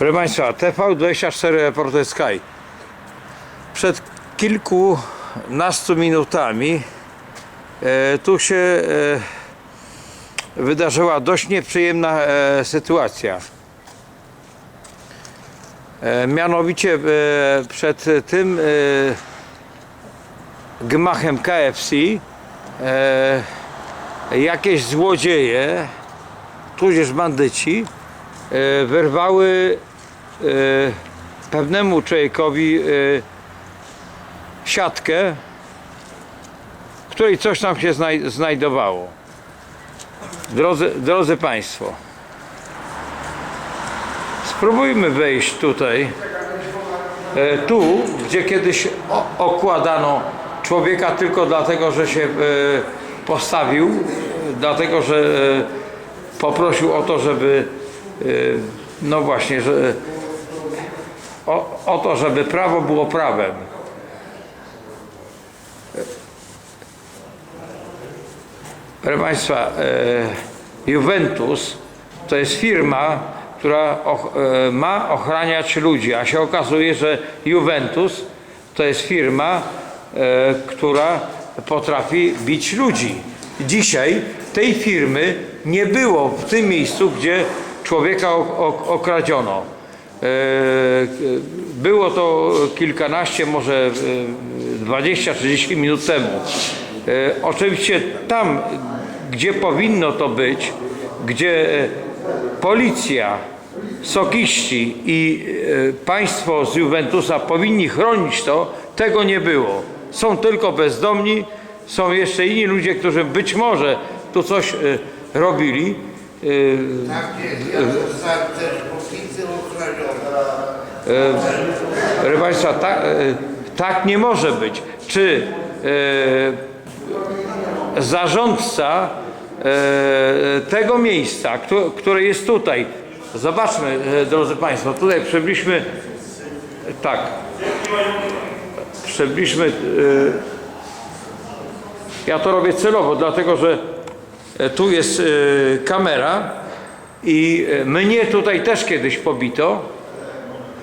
Proszę Państwa, TV24 Reporter Sky. Przed kilkunastu minutami e, tu się e, wydarzyła dość nieprzyjemna e, sytuacja. E, mianowicie e, przed tym e, gmachem KFC e, jakieś złodzieje, tudzież bandyci, e, wyrwały pewnemu człowiekowi e, siatkę, w której coś tam się znaj- znajdowało. Drodzy, drodzy Państwo, spróbujmy wejść tutaj, e, tu, gdzie kiedyś okładano człowieka tylko dlatego, że się e, postawił, e, dlatego, że e, poprosił o to, żeby e, no właśnie, że o, o to, żeby prawo było prawem. Proszę Państwa, e, Juventus to jest firma, która e, ma ochraniać ludzi, a się okazuje, że Juventus to jest firma, e, która potrafi bić ludzi. Dzisiaj tej firmy nie było w tym miejscu, gdzie człowieka ok- ok- okradziono. E, Było to kilkanaście, może e, 20-30 minut temu. E, Oczywiście tam, gdzie powinno to być, gdzie e, policja, sokiści i e, państwo z Juventusa powinni chronić to, tego nie było. Są tylko bezdomni, są jeszcze inni ludzie, którzy być może tu coś e, robili. E, Tak jest, ja też. Proszę Państwa, tak, tak nie może być. Czy e, zarządca e, tego miejsca, któ- które jest tutaj, zobaczmy, e, drodzy Państwo, tutaj przebyliśmy, tak, przebyliśmy, e, ja to robię celowo, dlatego że e, tu jest e, kamera i e, mnie tutaj też kiedyś pobito.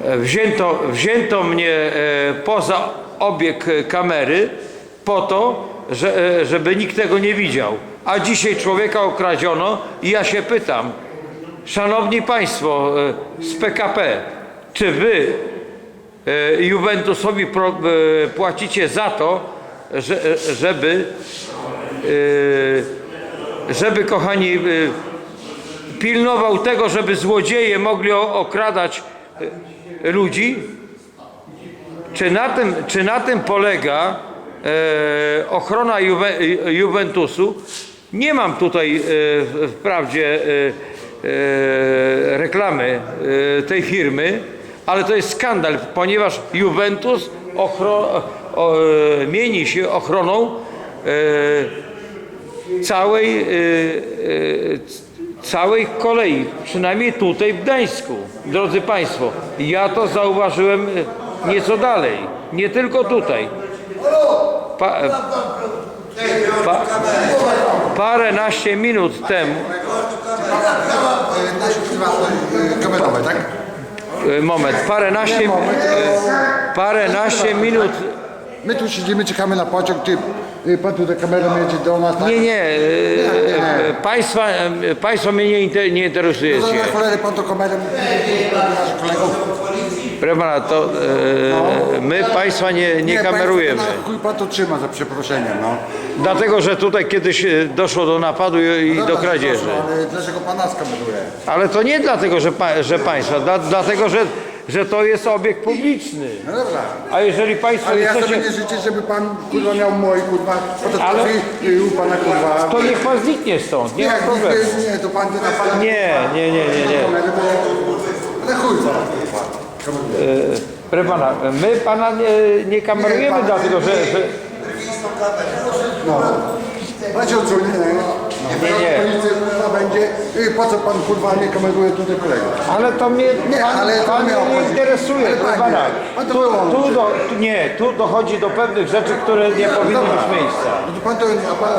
E, Wzięto, wzięto mnie e, poza obieg kamery po to, że, e, żeby nikt tego nie widział. A dzisiaj człowieka okradziono i ja się pytam, Szanowni Państwo z PKP, czy Wy Juventusowi płacicie za to, że, żeby, żeby kochani, pilnował tego, żeby złodzieje mogli okradać ludzi? Czy na tym, czy na tym polega e, ochrona Juve, Juventusu? Nie mam tutaj e, wprawdzie e, e, reklamy e, tej firmy, ale to jest skandal, ponieważ Juventus ochro, o, e, mieni się ochroną całej, całej kolei, przynajmniej tutaj w Gdańsku. Drodzy Państwo, ja to zauważyłem e, nieco dalej, nie tylko tutaj. Pa, pa, paręnaście minut temu, kamerowe, tak? e, moment, paręnaście, e, paręnaście minut, My tu siedzimy, czekamy na pociąg, ty, y, pan tutaj kamerą jedzie do nas, tak? nie, nie, e, e, państwa, e, państwo mnie nie, inter, nie No interesujecie. to na cholery pan to kamerą naszych kolegów. Proszę pana, to e, my państwa nie, nie kamerujemy. Na chuj pan to trzyma za przeproszeniem, no. Dlatego, że tutaj kiedyś e, doszło do napadu i, i do kradzieży. Ale dlaczego pan nas kameruje? Ale to nie dlatego, że, pa, że państwa, dla, dlatego, że, że to jest obiekt publiczny. No dobra. A jeżeli państwo Ale nie ja sobie chcecie, nie życzę, żeby pan kurwa miał mój kurwa Ale- y, u pana kurwa. to niech pan zniknie stąd, nie ma jak problemu. nie, nie, to pan ty na pana Nie, nie, nie, nie, nie. Ale chuj pan kurwa. Proszę pana, my pana nie, nie kamerujemy, dlatego, że, że Macie odsłonię, nie? Nie, nie. Policja kurwa będzie, y, po co pan kurwa nie kameruje tutaj kolegów? ale to mnie, Nie, pan, ale to pan mnie nie obchodzi. interesuje, Ale proszę panie, pana. pan to Tu, wyłączy. tu, do, tu, nie, tu dochodzi do pewnych rzeczy, które nie powinny mieć miejsca. No to pan to, a pan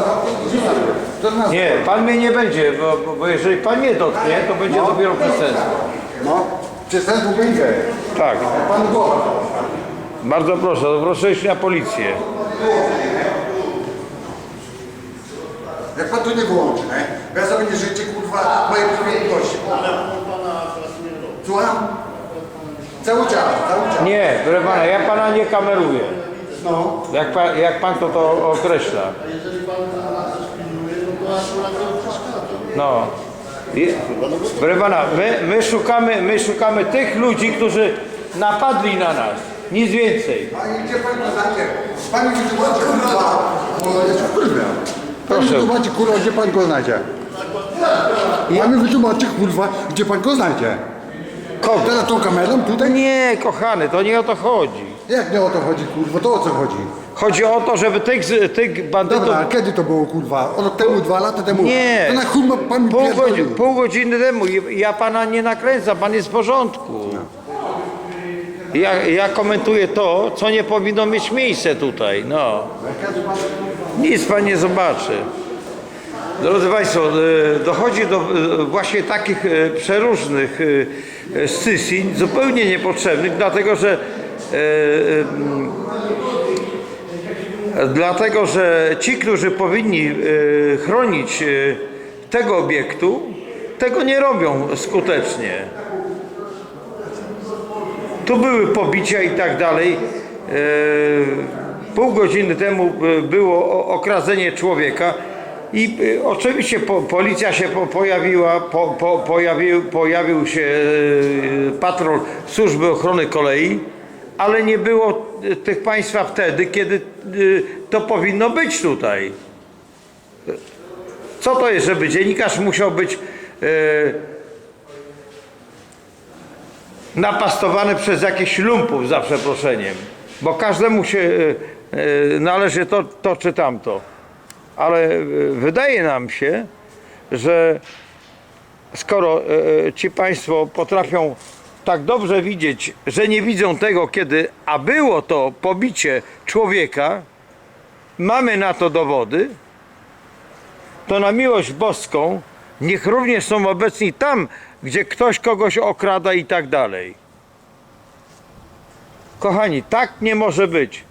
to nas. Nie, pan mnie nie będzie, bo, bo, bo jeżeli pan mnie dotknie, to będzie dopiero przestępstwo. No. Ten budynek. Tak. Pan głowa. Bardzo proszę, proszę iść na policję. Jak pan tu nie wyłączy, nie? Bo ja sobie nie życie, kurwa, mojej sprawiedliwości. Słucham? Cały czas, cały czas. Nie, proszę pana, ja pana nie kameruję. No. Jak pan, jak pan to, to określa. No. I- Proszę pana, my, my, szukamy, my szukamy tych ludzi, którzy napadli na nas. Nic więcej. A i gdzie pan to znacie? Pan mi wytłumaczy, kurwa. Bo ja się wkurwiam. Pan mi Proszę. wytłumaczy, kurwa, gdzie pan go znajdzie. Pan mi wytłumaczy, kurwa, gdzie pan go znajdzie. Kogo? Teraz tą kamerą tutaj? Nie, kochany, to nie o to chodzi. Jak nie o to chodzi, kurwa, to o co chodzi? Chodzi o to, żeby tych, z- tych bandytów... Dobra, kiedy to było, kurwa? Od temu, dwa lata temu? Nie. To na chuj ma pan mi Pół, pierdolił. godzin, pół godziny temu. I- Ja pana nie nakręcam, pan jest w porządku. Ja, ja komentuję to, co nie powinno mieć miejsce tutaj. No. Nic pan nie zobaczy. Drodzy Państwo, e, dochodzi do e, właśnie takich e, przeróżnych scysji, zupełnie niepotrzebnych, dlatego że dlatego, że ci, którzy powinni chronić tego obiektu, tego nie robią skutecznie. Tu były pobicia i tak dalej. E, Pół godziny temu e, było okradzenie człowieka i e, oczywiście po, policja się po, pojawiła, po, po, pojawił, pojawił się patrol służby ochrony kolei, ale nie było tych państwa wtedy, kiedy to powinno być tutaj. Co to jest, żeby dziennikarz musiał być napastowany przez jakichś lumpów za przeproszeniem, bo każdemu się e, e, należy to, to czy tamto. Ale e, wydaje nam się, że skoro ci Państwo potrafią tak dobrze widzieć, że nie widzą tego, kiedy, a było to pobicie człowieka, mamy na to dowody, to na miłość boską niech również są obecni tam, gdzie ktoś kogoś okrada i tak dalej. Kochani, tak nie może być.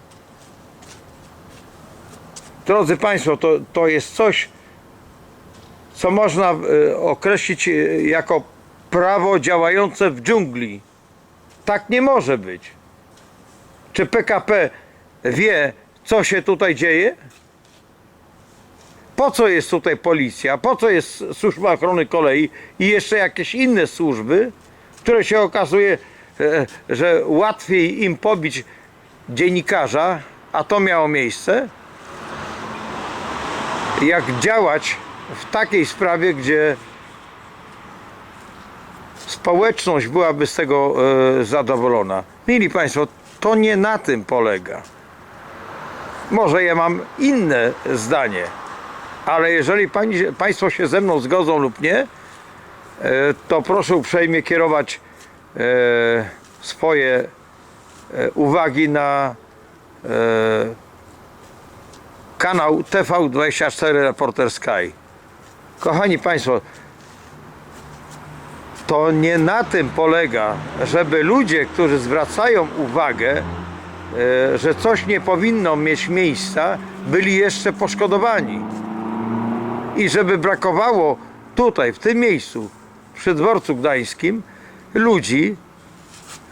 Drodzy Państwo, to, to jest coś, co można e, określić e, jako prawo działające w dżungli. Tak nie może być. Czy PKP wie, co się tutaj dzieje? Po co jest tutaj policja? Po co jest służba ochrony kolei i jeszcze jakieś inne służby, które się okazuje, e, że łatwiej im pobić dziennikarza, a to miało miejsce, jak działać w takiej sprawie, gdzie społeczność byłaby z tego e, zadowolona. Mili Państwo, to nie na tym polega. Może ja mam inne zdanie, ale jeżeli pani, Państwo się ze mną zgodzą lub nie, e, to proszę uprzejmie kierować e, swoje e, uwagi na kanał TV24 Reporter Sky. Kochani Państwo, to nie na tym polega, żeby ludzie, którzy zwracają uwagę, że coś nie powinno mieć miejsca, byli jeszcze poszkodowani. I żeby brakowało tutaj, w tym miejscu, przy dworcu gdańskim, ludzi,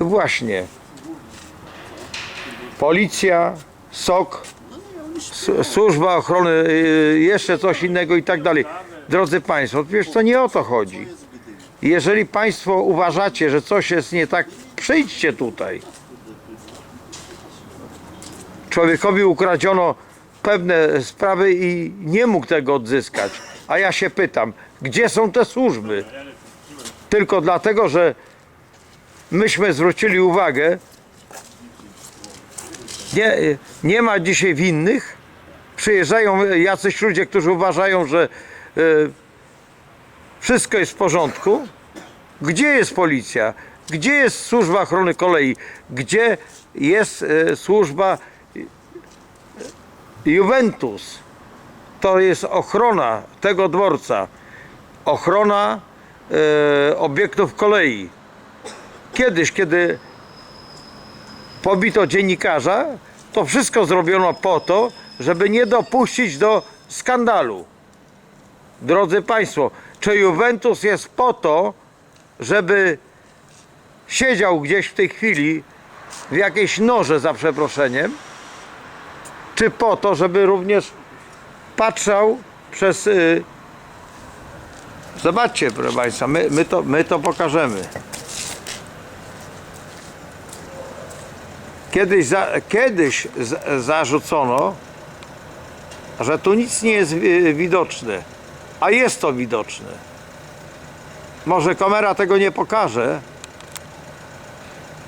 właśnie policja, SOK, służba ochrony, y, jeszcze coś innego i tak dalej. Drodzy Państwo, przecież to nie o to chodzi. Jeżeli Państwo uważacie, że coś jest nie tak, przyjdźcie tutaj. Człowiekowi ukradziono pewne sprawy i nie mógł tego odzyskać. A ja się pytam, gdzie są te służby? Tylko dlatego, że myśmy zwrócili uwagę, nie, nie ma dzisiaj winnych. Przyjeżdżają jacyś ludzie, którzy uważają, że e, wszystko jest w porządku. Gdzie jest policja? Gdzie jest służba ochrony kolei? Gdzie jest e, służba Juventus? To jest ochrona tego dworca, ochrona e, obiektów kolei. kiedyś, kiedy pobito dziennikarza, to wszystko zrobiono po to, żeby nie dopuścić do skandalu. Drodzy Państwo, czy Juventus jest po to, żeby siedział gdzieś w tej chwili w jakiejś norze za przeproszeniem, czy po to, żeby również patrzał przez. Y... Zobaczcie, proszę Państwa, my, my, to, my to pokażemy. Kiedyś, za, kiedyś z, zarzucono, że tu nic nie jest wi- widoczne, a jest to widoczne. Może kamera tego nie pokaże,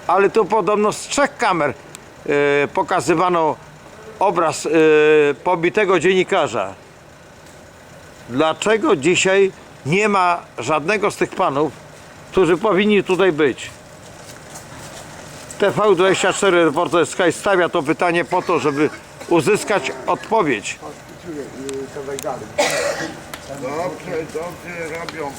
ale tu podobno z trzech kamer e, pokazywano obraz e, pobitego dziennikarza. Dlaczego dzisiaj nie ma żadnego z tych panów, którzy powinni tutaj być? TV24 Reporter Sky stawia to pytanie po to, żeby uzyskać odpowiedź. Dobrze, dobrze robią.